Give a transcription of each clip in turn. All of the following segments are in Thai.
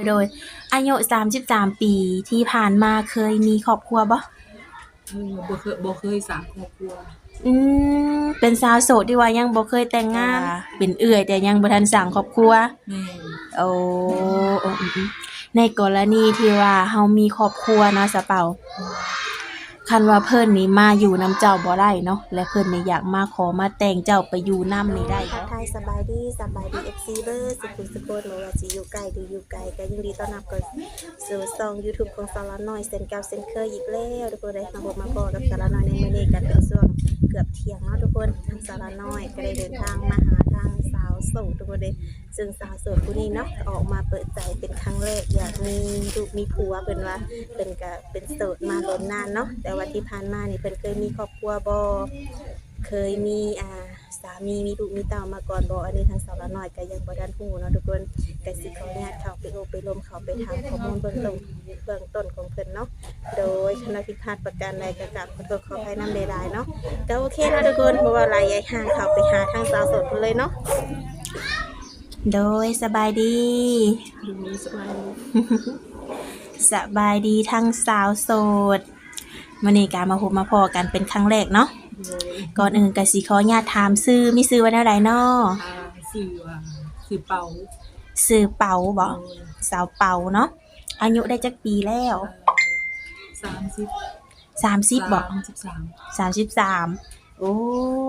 ยโดยอายุ33ปีที่ผ่านมาเคยมีครอบครัวบ่เออบ่เคยบ่เคยสร้างครอบครัวอืมเป็นสาวโสดที่ว่ายังบ่เคยแต่งงานเป็นเอื้อยแต่ยังบ่ทันสร้างครอบครัวแม่โอ้โอ้อืมๆในกรณีที่ว่าเฮามีครอบครัวเนาะสะเปา คันว่าเพิ่นนี่มาอยู่นํเจ้าบ่ได้เนาะและเพิ่นนี่อยากมาขอมาแต่งเจ้าไปอยู่นํนี่ได้ทับ่กทายสบายดีสบายดี FC เบอร์สุขุมสุขนบ่ว่าสิอยู่ไกลหรืออยู่ไกลก็ยินดีต้อนรับเข้าสู่ช่อง YouTube ของสาระน้อยเส้นเก่าเส้นเคยอีกแล้วทุกคนได้มาพบมาพอกับสาระน้อยในมื้อนี้กันเป็นช่วงเกือบเที่ยงเนาะทุกคนทางสาระน้อยก็ได้เดินทางมาหาทางาวโสดทุกคนเดยซึ่งสาวโสดผู้นี้เนาะออกมาเปิดใจเป็นครั้งแรกอยากมีลูกมีผัวเป็นว่าเป็นกะเป็นโสดมาล้นนานเนาะแต่ว่าที่ผ่านมานี่เพิ่นเคยมีครอบครัวบ่เคยมีอ่า สามีมีลูกมีเต้ามาก่อนบ่อันนี้ทางสาวละน้อยก็ยังบ่ทันฮู้เนาะทุกคนก็สิขออนุญาตเขาไปโอไปลมเขาไปถามข้อมูลเบื้องต้นเบื้องต้นของเพิ่นเนาะโดยคณะผิพาดประการใดก็กราบขอโทษขออภัยนำหลายๆเนาะก็โอเคนะทุกคนบ่ว่าหลายใหญ่ห่างเขาไปหาทางสาวสดเลยเนาะโดยสบายดีสบายดีสบายดีทั้งสาวโสดมื้อนี้ก็มาพบมาพอกันเป็นครั้งแรกเนาะ โดยก่อนอื่นก็สิขออนุญาตถามชื่อมีชื่อว่าแนวใดเนาะอ่าสื่อว่าสื่อเป่าชื่อเปาบ่โดยสาวเปาเนาะอายุได้จักปีแล้วสามสิบ30บ่สิบสาม33โอ้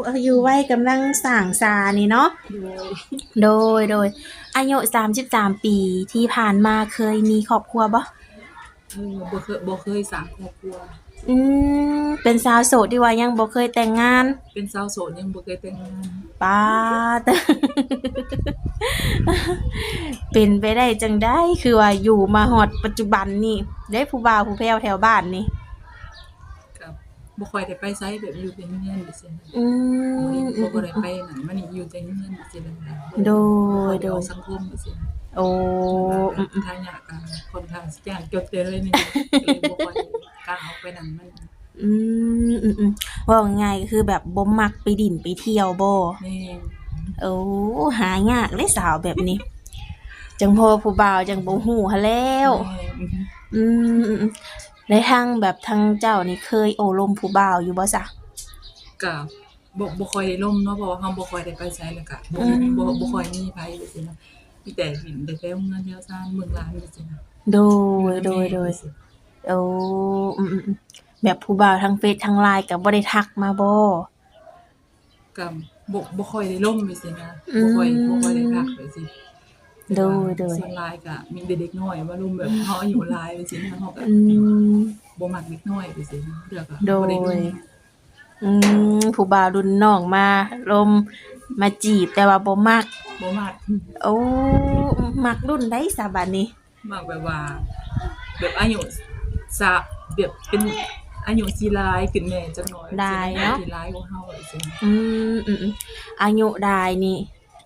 อายุวัยกำลังสร้างสานี่เนาะ โดยโดย โดย อายุ33ปีที่ผ่านมาเคยมีครอบครัวบ่ เออบ่เคยบ่เคยสร้างครอบครัว อืมเป็นสาวโสดที่ว่ายังบ่เคยแต่งงานเป็นสาวโสดยังบ่เคยแต่งงานป้าด เป็นไปได้จังได้คือว่าอยู่มาฮอดปัจจุบันนี่ได้ผู้บ่าวผู้แพ้วแถวบ้านนี่ กับบ่ค่อยได้ไปไสแบบอยู่เป็นเฮือนจังซี่นะอืมบ่บ่ได้ไปนั่นมันนี่อยู่แต่เฮือนจังซี่นะโดยโดยสังคมจังซี่นะ โอ้อืมทางยากกันค่อนข้างสิยากจดเจอเลยนี่เลยบ่ค่อยกล้าออกไปนั่นมันอืมอืมอืมว่าง่ายๆก็คือแบบบ่มักไปดิ่นไปเที่ยวบ่แม่โอ้หายากเลยสาวแบบนี้ จังพอผู้บ่าวจังบ่ฮู้หั้นแล้วแม่อืมอืมอืมในทางแบบทางเจ้านี่เคยโอลมผู้บ่าวอยู่บ่ซะก็บ่บ่ค่อยได้ล่มเนาะเพราะว่าเฮาบ่ค่อยได้ไปไสแล้วก็บ่อืม บ่บ่ค่อยมีไผจังซี่นะ มีแต่เห็นแต่แถวเมืองแถวซ่านเมืองลาวจังซี่นะโดยโดยโดยโอ้อืมอืมอืมแบบผู้บ่าวทางเฟซทางไลน์ก็บ่ได้ทักมาบ่ก็บ่บ่ค่อยได้ล่มจังซี่นะอืมบ่ค่อยบ่ค่อยได้พักจังซี่โดยโดยส่วนหลายก็มีแต่เด็กน้อยมารุมแบบเฮาอายุหลายจังซี่นะเฮาก็อืมบ่มักเด็กน้อยจังซี่นะเดี๋ยวก็โดบ่ได้ยล่มอืมผู้บ่าวรุ่นน้องมาลม มาจีบแต่ว่าบ่มัก บ่มักโอ้มักรุ่นใดซะบัดนี้ มากแบบว่า แบบอายุสะแบบเป็นอายุสิหลายขึ้นแม่จักหน่อยได้เนาะสิหลายกว่าเฮาจังซี่อืมอืมอืมอายุได้นี่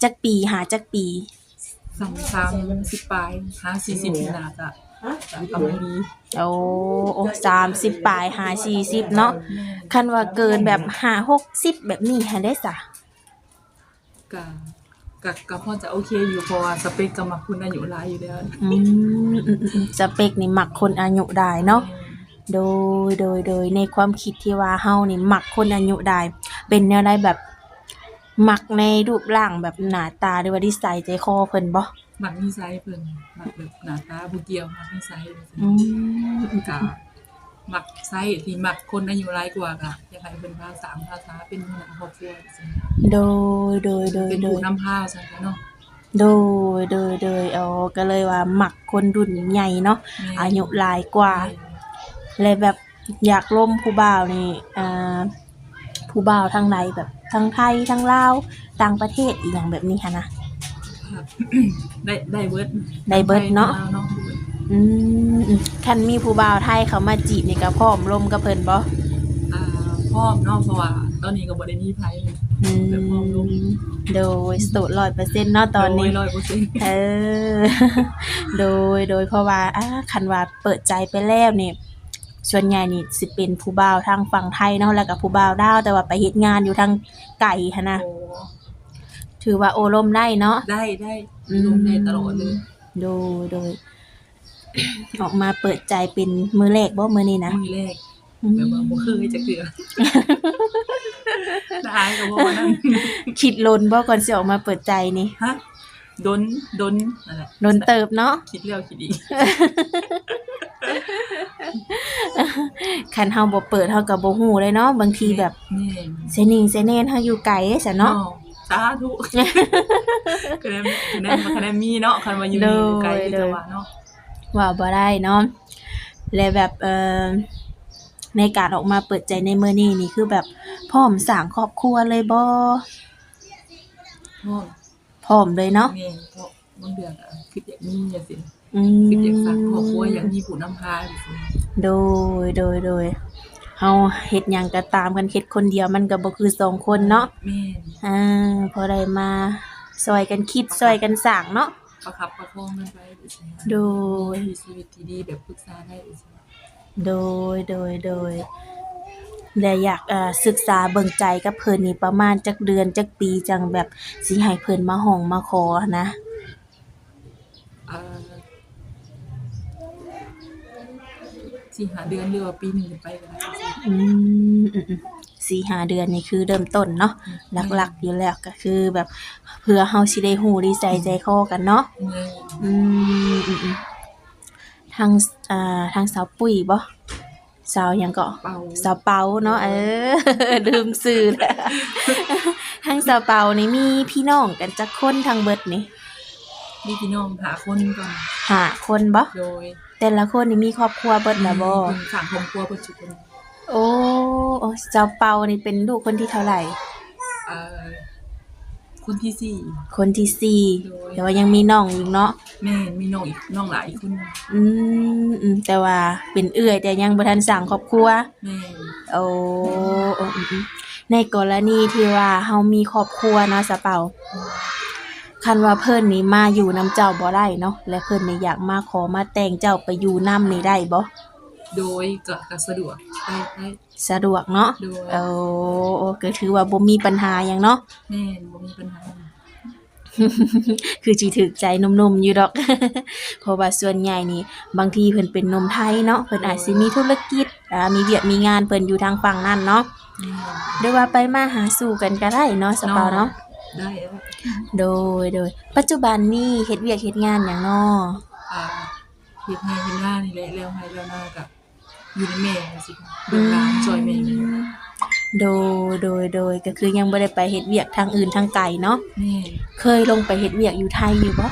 จักปีหาจักปี สามสามสิบปลายห้าสี่สิบนี่น่าจะกำลังดีโอ้โอ้สามสิบปลายหาสี่สิบเนาะคันว่าเกินแบบหาหกสิบแบบนี้หันได้สะ ก็ก็ก็พอจะโอเคอยู่เพราะว่าสเปคก็มักคุณอายุหลายอยู่แล้วอืมอืมอืมอืมสเปคนี่มักคนอายุได้เนาะ โดยโดยโดยในความคิดที่ว่าเฮานี่มักคนอายุได้เป็นแนวใดแบบ มักในรูปร่างแบบหน้าตาหรือว่านิสัยใจคอเพิ่นบ่มักนิสัยเพิ่นมักแบบหน้าตาบ่เกี่ยวมักนิสัยอืมก็ มักไซที่มักคนอายุหลายกว่าก็อยากให้เพิ่นพาสามภาษาเป็นหัวหน้าครอบครัวจังซี่โดยโดยโดยเป็นโดผู้ยนำพาซั่นเนาะโดยโดยโดยเอาก็เลยว่าหมักคนรุ่นใหญ่เนาะอายุหลายกว่า เลยแบบอยากล่มผู้บ่าวนี่อ่าผู้บ่าวทางไหนแบบทางไทยทางลาวต่างประเทศอีกอย่างแบบนี้ค่ะนะ ได้ได้เบิดได้เบิดเนาะเนาะ อืมอืมคันมีผู้บ่าวไทยเขามาจีบนี่ก็พร้อมล่มกับเพิ่นบ่อ่าพร้อมเนาะเพราะว่าตอนนี้ก็บ่ได้มีไผ อืแบบพร้อมลงมโดยสโตด100%เนาะตอนนี้โดย100%เออ โดย โดยเพราะว่าอ่าคันว่าเปิดใจไปแล้วนี่ส่วนใหญ่นี่สิเป็นผู้บ่าวทางฝั่งไทยเนาะ แล้วก็ผู้บ่าวดาว แต่ว่าไปเฮ็ดงานอยู่ทางไกลหันนะ โอ้ถือว่าโอลมได้เนาะ ได้ได้ลงได้ตลอดเลย โดย โดย ออกมาเปิดใจเป็นมือแรกบ่มื้อนี้นะ มือแรกอืมแบบว่าบ่เคยจะเกลือได้ก็บ่ว่านั่นคิดลนบ่ก่อนสิออกมาเปิดใจนี่ฮะดนดนนั่นแหละลนเติบเนาะคิดแล้วคิดอีกคันเฮาบ่เปิดเฮาก็บ่ฮู้เลยเนาะบางทีแบบแม่นเซนิงเซเนนเฮาอยู่ไกลซะเนาะสาธุคะแนนคะแนนคะแนนมีเนาะคันว่าอยู่นี่อยู่ไกลคือจะว่าเนาะ ว่าบ่ได้เนาะและแบบเอ่อในการออกมาเปิดใจในมื้อนี้นี่คือแบบพร้อมสร้างครอบครัวเลยบ่เนาะพร้อมเลยเนาะแม่นเพราะบางเดือนก็คิดอยากมีจังซี่อืมคิดอยากสร้างครอบครัวอยากมีผู้นำพาจังซี่โดยโดยโดยเฮาเฮ็ดหยังก็ตามกันเฮ็ดคนเดียวมันก็บ่คือสองคนเนาะแม่น อ่าพอได้มาซอยกันคิดซอยกันสร้างเนาะ ประคับประคองกันไปจังซี่โดยมีชีวิตที่ดีแบบปรึกษาได้จังซี่โดยโดยโดยและอยากเอ่อศึกษาเบิ่งใจกับเพิ่นนี่ประมาณจักเดือนจักปีจังแบบสิให้เพิ่นมาห้องมาขอนะอ่าสี่หาเดือนหรือว่าปีหนึงขึ้นไปก็ได้จังซี่อืมอืมอืม สี่ห้าเดือนนี่คือเริ่มต้นเนาะหลักๆอยู่แล้วก็คือแบบเพื่อเฮาสิได้ฮู้ได้ใจใจคอกันเนาะแม่นอืมอืมอืมทางอ่าทางสาวปุ๋ยบ่สาวหยังก็เป่าสาวเปาเนาะเออ ลืมชื่อแล้วทางสาวเปานี่มีพี่น้องกันจักคนทางเบิดนี่มีพี่น้องหาคนก่อนห้าคนบ่โดยแต่ละคนนี่มีครอบครัวเบิดแล้วบ่มีสามครอบครัวเพิ่นทุกคน โอ้โอ้สาวเปานี่เป็นลูกคนที่เท่าไหร่ เอ่อคนที่สี่ คนที่สี่โดย แต่ว่ายังมีน้องอยู่เนาะแม่มีน้องอีกน้องหลายอีกคนหนึ่งอืมอืมแต่ว่าเป็นเอื้อยแต่ยังบ่ทันสร้างครอบครัว แม่โอ้โอ้อืมอืมในกรณีที่ว่าเฮามีครอบครัวเนาะสะเปาคันว่าเพิ่นนี่มาอยู่นํเจ้าบ่ได้เนาะและเพิ่นนี่อยากมาขอมาแต่งเจ้าไปอยู่นํนี่ได้บ่ โดยก็ก็สะดวกได้ได้สะดวกเนาะโดยโอ้โอ้ก็ถือว่าบ่มีปัญหาหยังเนาะ แม่บ่มีปัญหาคือสิถึกใจหนุ่มๆอยู่ดอก เพราะว่าส่วนใหญ่นี่ บางทีเพิ่นเป็นหนมไทยเนาะเพิ่นอาจสิมีธุรกิจอ่ามีเวียกมีงานเพิ่นอยู่ทางฝั่งนั้นเนาะแม่หรือว่าไปมาหาสู่กันก็ได้เนาะสะเปาเนาะได้แล้วโดยโดย ปัจจุบันนี่เฮ็ดเวียกเฮ็ดงานหยังน้ออ่าเฮ็ดให้เฮ็ดหน้านี่แหละแล้วให้แล้วหน้ากับ อยู่ในแม่จังซี่เบิ่งหลานซอยแม่โดยโดยโดยก็คือยังบ่ได้ไปเฮ็ดเวียกทางอื่นทางไกลเนาะแม่เคยลงไปเฮ็ดเวียกอยู่ไทยอยู่บ่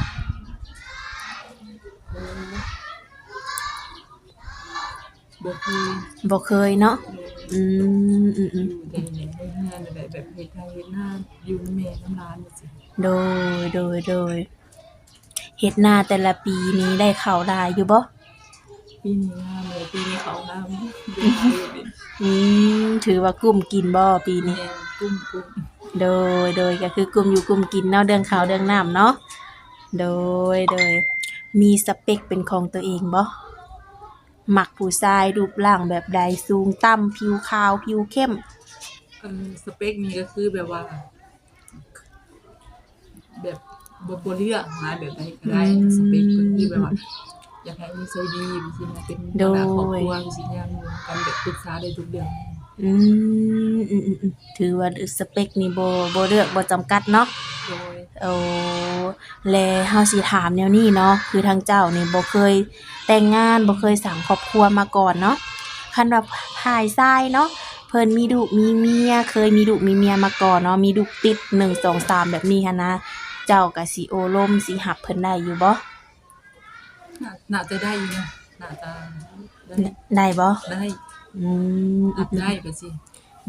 บ่คือบ่เคยเนาะอืมอืมอืมอยู่แต่ในงานแบบแบบเฮ็ดให้เฮ็ดหน้าอยู่ในแม่น้ำร้านจังซี่โดยโดยโดยเฮ็ดนาแต่ละปีนี้ได้เข้าวหลายอยู่บ่ ปีนี้งามเลยปีนี้เขางามเดือนเดือนอืมถือว่ากลุ่มกินบ่ปีนี้ แม่กุ้มกุ้มโดยโดยก็คือกลุ่มอยู่กลุ่มกินเนาะเรื่องข้าวเรื่องน้ำเนาะโดยโดย มีสเปคเป็นของตัวเองบ่มักผู้ชายรูปร่างแบบใดสูงต่ำผิวขาวผิวเข้ม เออสเปคนี้ก็คือแบบว่า แบบบ่บ่เลือกหาแบบใดก็ได้สเปคก็คือแบบว่า อยากให้มีใจดีมีสินะเป็นหัวหน้าครอบครัวมีสิยังกันแบบปรึกษาได้ทุกเรื่องอืมอืมอืมอืมถือว่าสเปคนี่บ่บ่เลือกบ่จำกัดเนาะ โดยโอ้และเฮาสิถามแนวนี้เนาะคือทางเจ้านี่บ่เคยแต่งงานบ่เคยสร้างครอบครัวมาก่อนเนาะคันว่าภายซ้ายเนาะเพิ่นมีลูกมีเมีย เคยมีลูกมีเมียมาก่อนเนาะมีลูกติด1 2 3แบบนี้หันนะ เจ้าก็สิโอลมสิหับเพิ่นได้อยู่บ่น่าน่าจะได้อยู่นะน่าจะได้ได้บ่ได้อืมอัพได้ไปสิ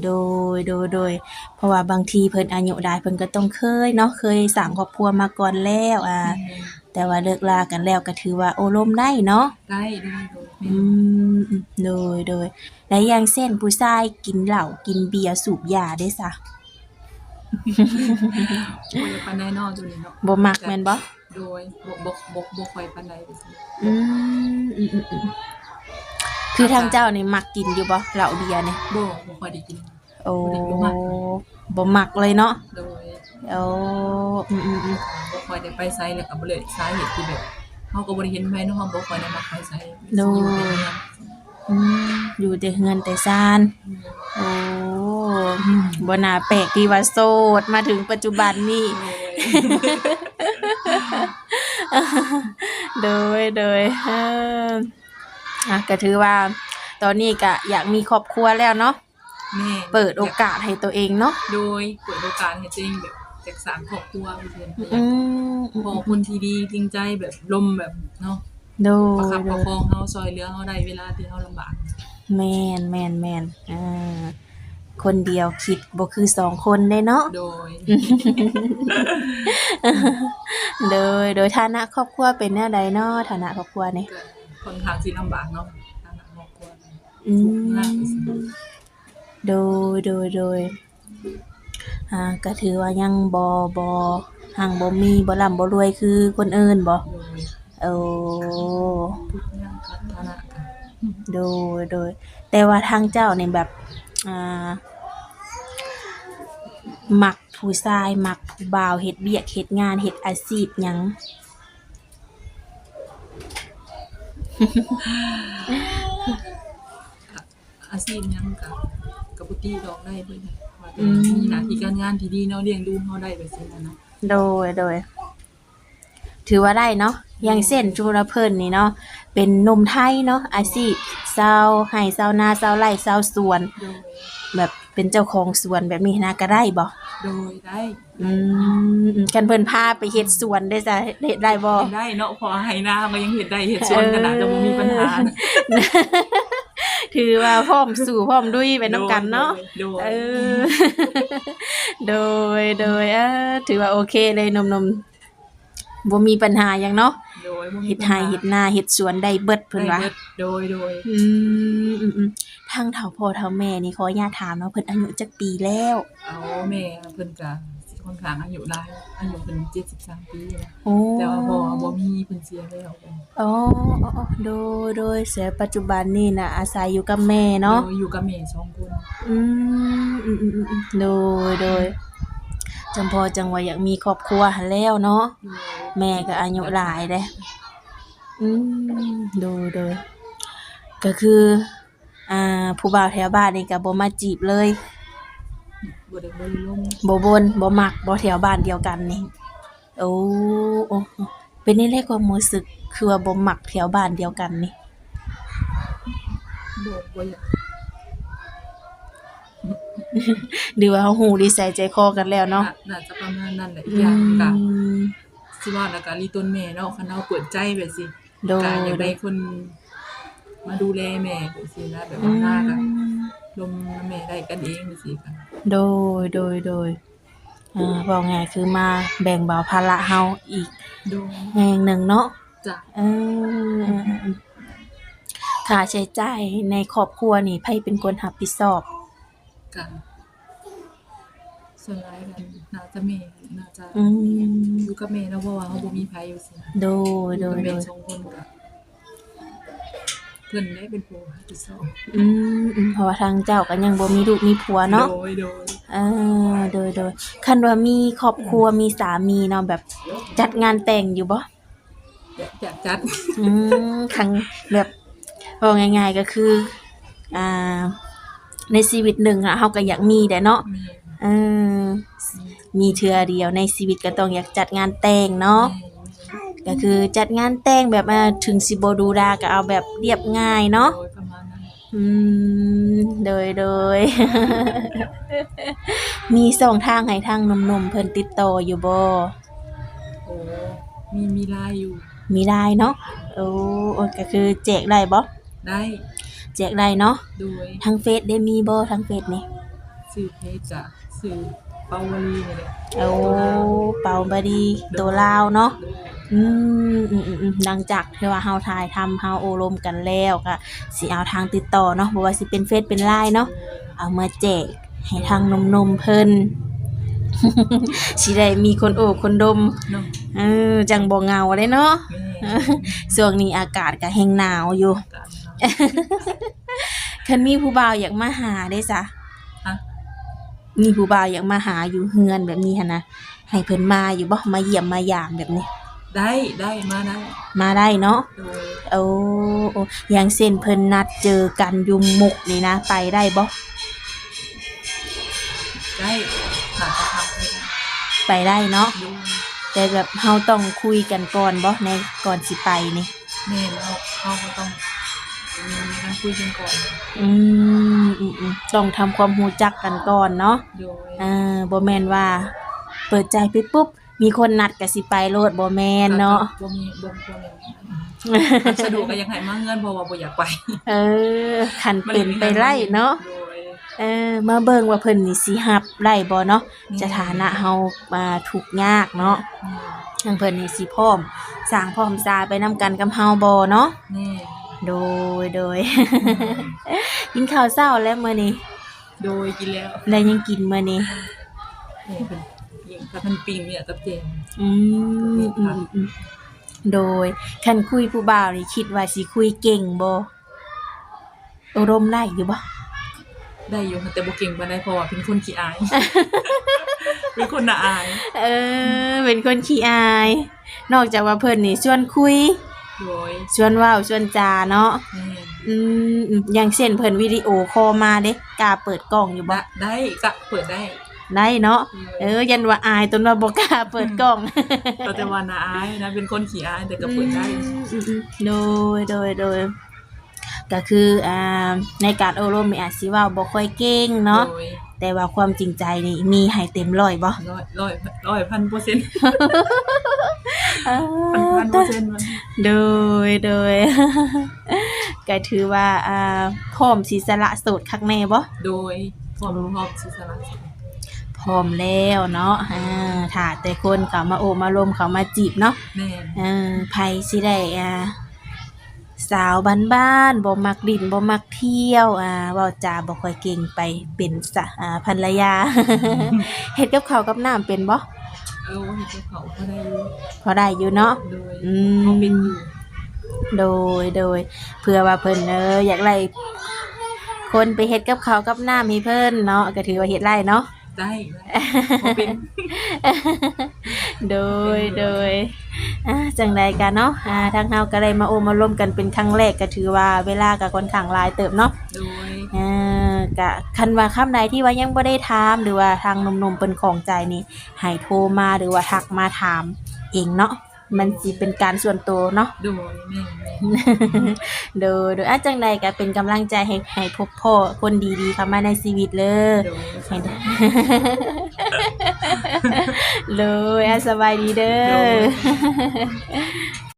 โดยโดยโดย เพราะว่าบางทีเพิ่นอายุได้เพิ่นก็ต้องเคยเนาะเคยสร้างครอบครัวมาก่อนแล้วอ่า แต่ว่าเลิกลากันแล้วก็ถือว่าโอลมได้เนาะได้ได้โดยอืมอืมโดยโดยและอย่างเช่นผู้ชายกินเหล้ากินเบียร์สูบยาได้ซะโอ้ยปานใดเนอตัวนี้เนาะบ่มักแม่นบ่ โดยบ่บ่บ่บ่ค่อยปานใดไปสิอืมอืมอืมอืมคือทางเจ้านี่มักกินอยู่บ่เหล้าเบียร์นี่บ่บ่ค่อยได้กิน โอ้บ่มักบ่มักเลยเนาะโดยโอ้อืมอืมอืมบ่ค่อยได้ไปไสแล้วก็บ่เลยสาเหตุที่แบบเฮาก็บ่ได้เห็นไผเนาะเฮาบ่ค่อยได้มาไผใส่โดยอยู่แต่เรือนอืมอยู่แต่เฮือนแต่ซาน โอ้บ่น่าแปลกที่ว่าโสดมาถึงปัจจุบันนี้ โดย โดยเอ่ออะก็ถือว่า ตอนนี้ก็อยากมีครอบครัวแล้วเนาะแม่เปิดโอกาสให้ตัวเองเนาะโดยเปิดโอกาสให้ตัวเองแบบจากสร้างครอบครัวเพิ่นอืมพอคนที่ดีจริงใจแบบลมแบบเนาะโดประยคับโดประยคองเฮาซอยเหลือเฮาได้เวลาที่เฮาลำบาก แมนแมนแมนอ่า คนเดียวคิดบ่คือสองคนได้เนาะ โดย โดยโดยฐานะครอบครัวเป็นแนวใดเนาะฐานะครอบครัวนี่ก็ค่อนข้างสิลำบากเนาะทางครอบครัวอืมงานก็สิโดยโดยโดยอ่าก็ถือว่ายังบ่บ่ห่างบ่มีบ่ร่ำบ่รวยคือคนอื่นบ่โดยโอ้ทุกอย่างครับฐานะกันโดยโดย แต่ว่าทางเจ้านี่แบบ อ่ามักผู้ชายมักผู้บ่าวเฮ็ดเวียกเฮ็ดงานเฮ็ดอาชีพหยังอาชีพหยังก็ก็บ่ตีดอกได้เพิ่นน่ะว่าแต่มีหน้าที่การงานที่ดีเนาะเลี้ยงดูเฮาได้ไปซี่นะเนาะ โดยโดย ถือว่าได้เนาะ อย่างเช่นจุลเพิ่นนี่เนาะเป็นหนุ่มไทยเนาะอาชีพชาวไร่ชาวนาชาวไร่ชาวสวน โดยแบบเป็นเจ้าของสวนแบบนี้นะก็ได้บ่โดยได้อืมกันเพิ่นพาไปเฮ็ดสวนได้จ้ะเฮ็ดได้บ่ได้เนาะพอให้หน้าก็ยังเฮ็ดได้เฮ็ดสวนขนาดจะบ่มีปัญหานะถือว่าพร้อมสู่พร้อมดุยไปนํกันเนาะ โดยเออ โดย โดยเออถือว่าโอเคเลยหนมๆบ่มีปัญหาหยังเนาะ โดยบ่มีเฮ็ดไร่เฮ็ดนาเฮ็ดสวนได้เบิดเพิ่นว่า ได้บิดโดยโดยอืมอืมอืมทางเฒ่าพ่อเฒ่าแม่นี่ขออนุญาตถามเนาะเพิ่นอายุจักปีแล้ว เอาแม่เพิ่นก็สิค่อนข้างอายุหลายอายุเพิ่น73ปีแล้วโอ้แต่ว่าบ่บ่มีเพิ่นเสียแล้วอ๋ออ๋ออ๋อโดยโดยเสียปัจจุบันนี่น่ะอาศัยอยู่กับแม่เนาะ โดยอยู่กับแม่สองคน อืมอืมอืมอืมอืมโดยโดยจำพอจังว่าอยากมีครอบครัวหั้นแล้วเนาะ โดย แม่ก็อายุหลายเด้อืมโดยโดยก็คือ อ่า ผู้บ่าวแถวบ้านนี่ก็บ่มาจีบเลยบ่ได้บ่ได้ลงบ่บนบ่มักบ่แถวบ้านเดียวกันนี่โอ้โอ้โอ้เป็นนี่แหละความรู้สึกคือว่าบ่มักแถวบ้านเดียวกันนี่บ่บ่อยากหรือว่าเฮาฮู้นิสัยใจคอกันแล้วเนาะน่าจะประมาณนั้นแหละอีกอือย่างก็ม สิว่าแล้วก็ลีต้นแม่เนาะคันเราเปิดใจแบบสิโดยก็อยากได้คน มาดูแลแม่แบบสินะแบบอืว่าหน้าก็มลมแม่ได้กันเองแบบสิค่ะ โดย โดย โดยอ่าบอกง่ายคือมาแบ่งเบาภาระเฮาอีกโดยแห่งหนึ่งเนาะ จ้ะเออค่าใช้จ่ายในครอบครัวนี่ไผเป็นคนรับผิดชอบ กัน ส่วนหลายกันน่าจะแม่น่าจะอืมอยู่กับแม่แล้วเพราะว่าเขาบ่มีไผอยู่สิโดยอยู่โดกับยโดแม่ยสองคนก็เพิ่นได้เป็นผู้รับผิดชอบอืมอืมเพราะว่าทางเจ้าก็ยังบ่มีลูกมีผัวเนาะ โดยโดยเออโดยโดยคันว่ามีครอบครัวมีสามีเนาะแบบจัดงานแต่งอยู่บ่อยากอยากจัดอืมครั้งแบบบอกง่าย ๆก็คือ อ่า ในชีวิตหนึ่งอะเฮาก็อยากมีแหละเนาะแม่ เออมีเทื่อเดียวในชีวิตก็ต้องอยากจัดงานแต่งเนาะแม่ก็คือจัดงานแต่งแบบอ่าถึงสิบ่ดูดาก็เอาแบบเรียบง่ายเนาะโดยประมาณนั้นอืมโดยโดย มีส่องทางให้ทางหนุ่มๆเพิ่นติดต่ออยู่บ่โอ้มีมีลายอยู่ มีได้เนาะโอ้โอ้ก็คือแจกได้บ่ได้ แจกได้เนาะโดยทางเฟซได้มีบ่ทางเฟซนี่สื่อเพจจะ สื่อเปาวลีนี่แหละโอ้เป่าบดีตัวลาวเนาะโดยอืมอืมอืมอืมหลังจากที่ว่าเฮาถ่ายทำเฮาโอลมกันแล้วก็สิเอาทางติดต่อเนาะบ่ว่าสิเป็นเฟซเป็นไลน์เนาะเอามาแจกให้ทางนมๆเพิ่น สิได้มีคนโอบคนดม เนาะเออจังบ่เหงาเด้เนาะ แม่ช่วงนี้อากาศก็แห้งหนาวอยู่การเนาะคันมีผู้บ่าวอยากมาหาได้ซะฮะ มีผู้บ่าวอยากมาหาอยู่เฮือนแบบนี้หั่นนะ ให้เพิ่นมาอยู่บ่มาเยี่ยมมายามแบบนี้มได้ได้มาได้มาได้เนาะโดยโอ้โอ้อย่างเส้นเพิ่นนัดเจอกันอยุมมุกนี่นะ ไปได้บ่ได้หาจะทำได้ได้ไปได้เนาะโดยแต่แบบเฮาต้องคุยกันก่อนบ่ในก่อนสิไปนี่ แม่เราเขาก็ต้องมีการ คุยกันก่อนอืมอืมอืมต้องทำความรู้จักกันก่อนเนาะโดยอ่าบ่แม่นว่า เปิดใจไปปุ๊บ มีคนนัดก็สิไปโลดบ่แม่นเนาะ บ่มีบ่บ่มีสะดวกก็ยังให้มาเงินเพราะว่าบ่อยากไปเออคันเป็นไปไล่เนาะ โดย เออมาเบิ่งว่าเพิ่นนี่สิรับได้บ่เนาะอืม สถานะเฮามาทุกข์ยากเนาะทางเพิ่นนี่สิพร้อมสร้างพร้อมซาไปนำกันกับเฮาบ่เนาะ นี่ โดยโดย กินข้าวเช้าแล้วมื้อนี้โดยกินแล้วแล้วยังกินมื้อนี้นี่เป็นยิงกับเป็นปิงเนี่ยกับเจมอืมอืมอืมโดยคันคุยผู้บ่าวนี่คิดว่าสิคุยเก่งบ่อารมณ์ได้อยู่บ่ได้อยู่แต่บ่เก่งปานใดเพราะว่าเป็นคนขี้อาย เป็นคนน่าอาย เออ เป็นคนขี้อาย นอกจากว่าเพิ่นนี่ชวนคุย โดยชวนเว้าชวนจาเนาะนี่อืมอืมอย่างเช่นเพิ่นวิดีโอคอลมาเด้กล้าเปิดกล้องอยู่บ่ได้ได้ก็เปิดได้ได้เนาะเออยันว่าอายตนว่าบ่กล้าเปิดกล้อง ก็แต่ว่าน่าอายนะเป็นคนขี้อายแต่ก็เปิดได้อืมอืมอืมโดยโดยโดยก็คืออ่าในการอบรมนี่อาจสิเว่าบ่ค่อยเก่งเนาะ โดย แต่ว่าความจริงใจนี่มีให้เต็มร้อยบ่ร้อยร้อยร้อยพันเปอร์เซ็นต์อ่าพันพันเปอร์เซ็นต์มันโดยโดยก็ถือว่าอ่าพร้อมสิสละโสดคักแน่บ่โดยความรู้พร้อมสิสละพร้อมแล้วเนาะอ่าถ้าแต่คนเขามาโอบมาลมเขามาจีบเนาะแน่นเออไผสิได้อ่า สาวบ้านๆบ่มักดินบ่มักเที่ยวอ่าเว้าจาบ่ค่อยเก่งไปเป็นสะอ่าภรรยา เฮ็ดกับข้าวกับน้ำเป็นบ่เออว่าเห็นเขาก็ได้อยู่พอได้อยู่เนาะ โดยอืม เขาเป็นอยู่โดยโดยเพื่อว่าเพิ่นเอออยากไล่คนไปเฮ็ดกับข้าวกับน้ำให้เพิ่นเนาะก็ถือว่าเฮ็ดไร่เนาะ ได้เขาเป็น โดยโดย อ่าจังใดกันเนาะอ่าทางเฮาก็ได้มาโอมาร่วมกันเป็นครั้งแรกก็ถือว่าเวลาก็ค่อนข้างหลายเติบเนาะโดยอ่ากะคันว่าคำใดที่ว่ายังบ่ได้ถามหรือว่าทางหนุ่มๆเป็นของใจนี่ให้โทรมาหรือว่าทักมาถามเองเนาะ มันสิเป็นการส่วนตัวเนาะ โดยแม่แม่โดยโดยอาจังใดก็เป็นกำลังใจให้ให้พบพ่อคนดีๆเข้ามาในชีวิตเลย โดยให้ได้ เลยอะสบายดีเด้โดอย